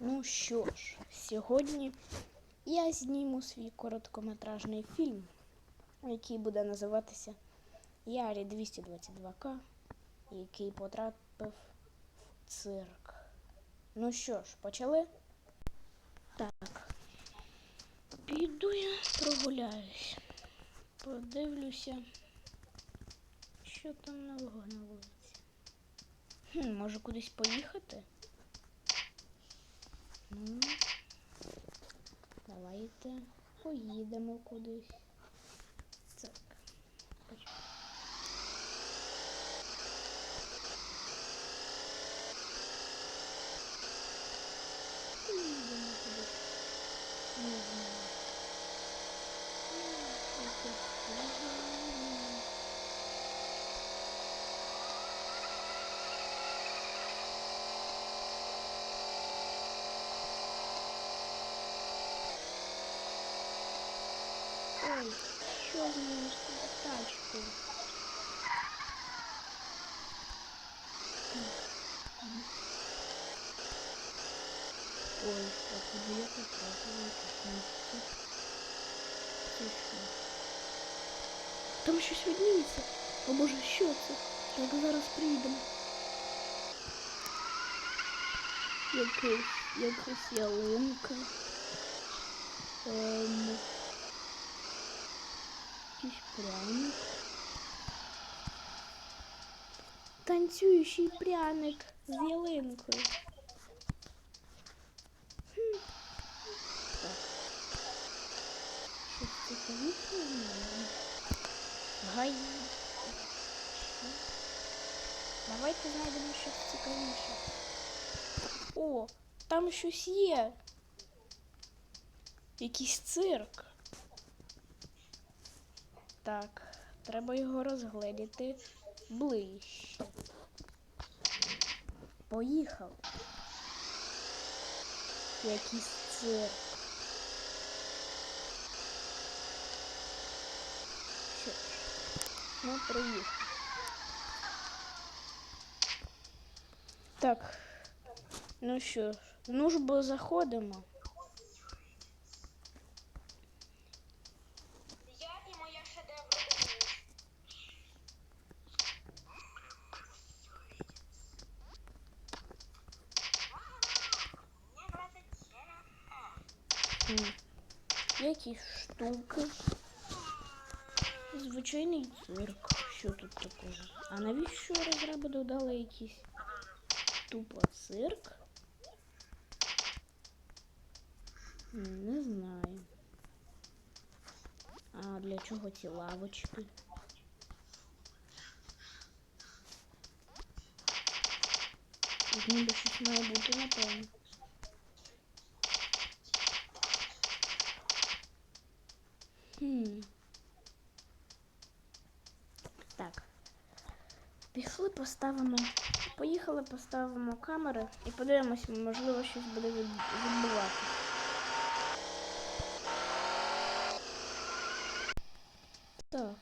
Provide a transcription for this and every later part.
Ну що ж, сьогодні я зніму свій короткометражний фільм, який буде називатися Ярі 222К, який потрапив в цирк. Ну що ж, почали? Так. Піду я прогуляюсь. Подивлюся, що там нового на вулиці. Хм, може кудись поїхати? Давайте поїдемо кудись. Так. Поч- Поїдемо кудись. Не знаю. Ну, якось поїдемо. Ой, що з моєю тачкою? Ой, а куди я потрапила? Це Це що? Там щось видніється. О боже, що це? Так зараз приїдемо. Якась, якась ялинка. Ем, якийсь пряник. Танцюючий пряник з ялинкою. Хм. Так. Щось цікавіше в мене. Гай. Що? Давайте знайдемо щось цікавіше. О, там щось є. Якийсь цирк. Так, треба його розгледіти ближче. Поїхали. Якийсь цирк. Що ж, ми приїхали. Так, ну що ж, ну ж бо заходимо. Я і моя шедевр. Мне 27. М, Якісь штуки. Звичайний цирк. Що тут такого? А навіщо розраби додали якийсь тупо цирк? Не знаю. А для чого ці лавочки? Тут ніби щось має бути, напевно. Хм. Так. Пішли, поставимо. Поїхали, поставимо камери і подивимося, можливо, щось буде від- відбуватися. Так.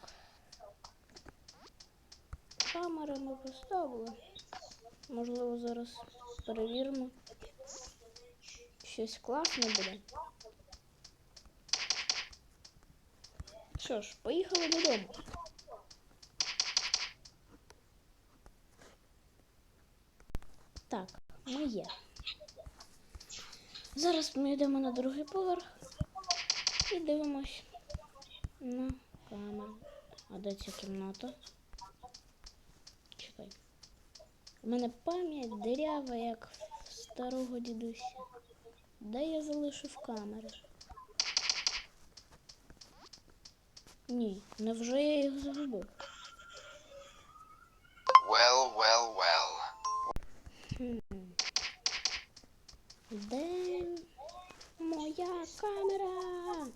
Камери ми поставили. Можливо, зараз перевіримо. Щось класне буде. Що ж, поїхали додому. Так, ми є. Зараз ми йдемо на другий поверх і дивимось на камеру. А де ця кімната? Чекай. У мене пам'ять дирява, як старого дідуся. Де я залишив камери? Ні, невже я їх загубив? Well, well, well. Хм. Де моя камера?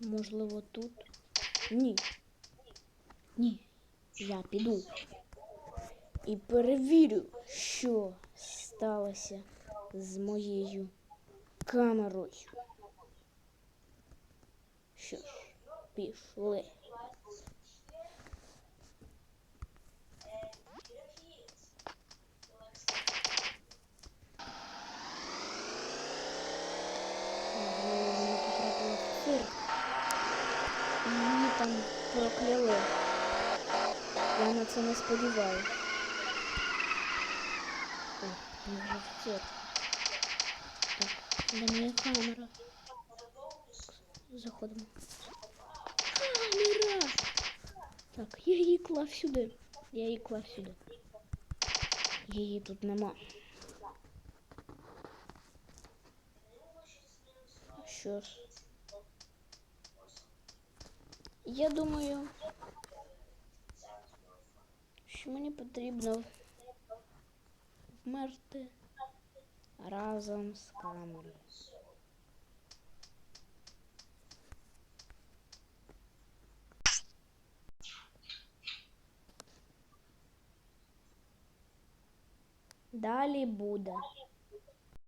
Можливо, тут? Ні. Ні. Я піду. І перевірю, що сталося з моєю камерою. Що ж, пішли. Мені там прокляли. Я на це не сподіваюся. О, не вже в Так, де моя камера? Заходимо. Камера! Так, я її клав. Я її клав сюди. Її тут нема. Що ж. Я думаю, що мені потрібно вмерти разом з камерою. Далі буде.